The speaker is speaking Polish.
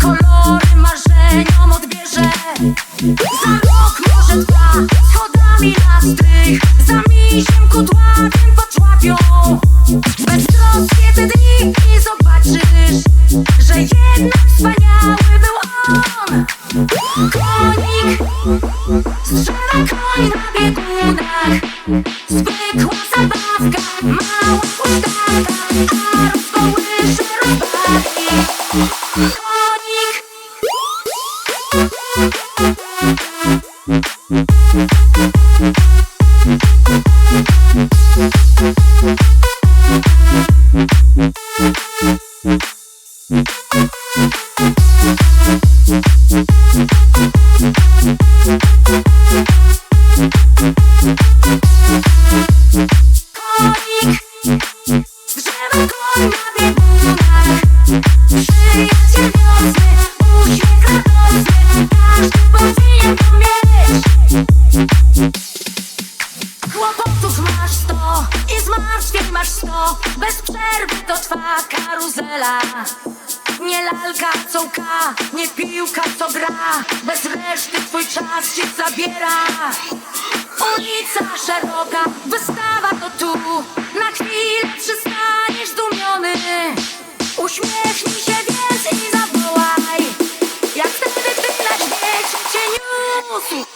Kolory marzeniom odbierze. Za rok, może dwa Schodami na strych Za misiem kudłatym poczłapią Beztroskie te dni I zobaczysz Że jednak wspaniały był on. Konik Strzela koń na biegunach. Zwykła zabawka Mała huśtawka A rozkołysze rozbawi Konik Przyjaciel wiosny Uśmiech radosny Każdy powinien Bez przerwy to twa karuzela. Nie lalka, co łka, nie piłka, co gra. Bez reszty twój czas ci zabiera. Ulica szeroka, wystawa to tu. Na chwilę przystaniesz zdumiony Uśmiechnij się więc i zawołaj. Jak wtedy gdy na świecie cię niósł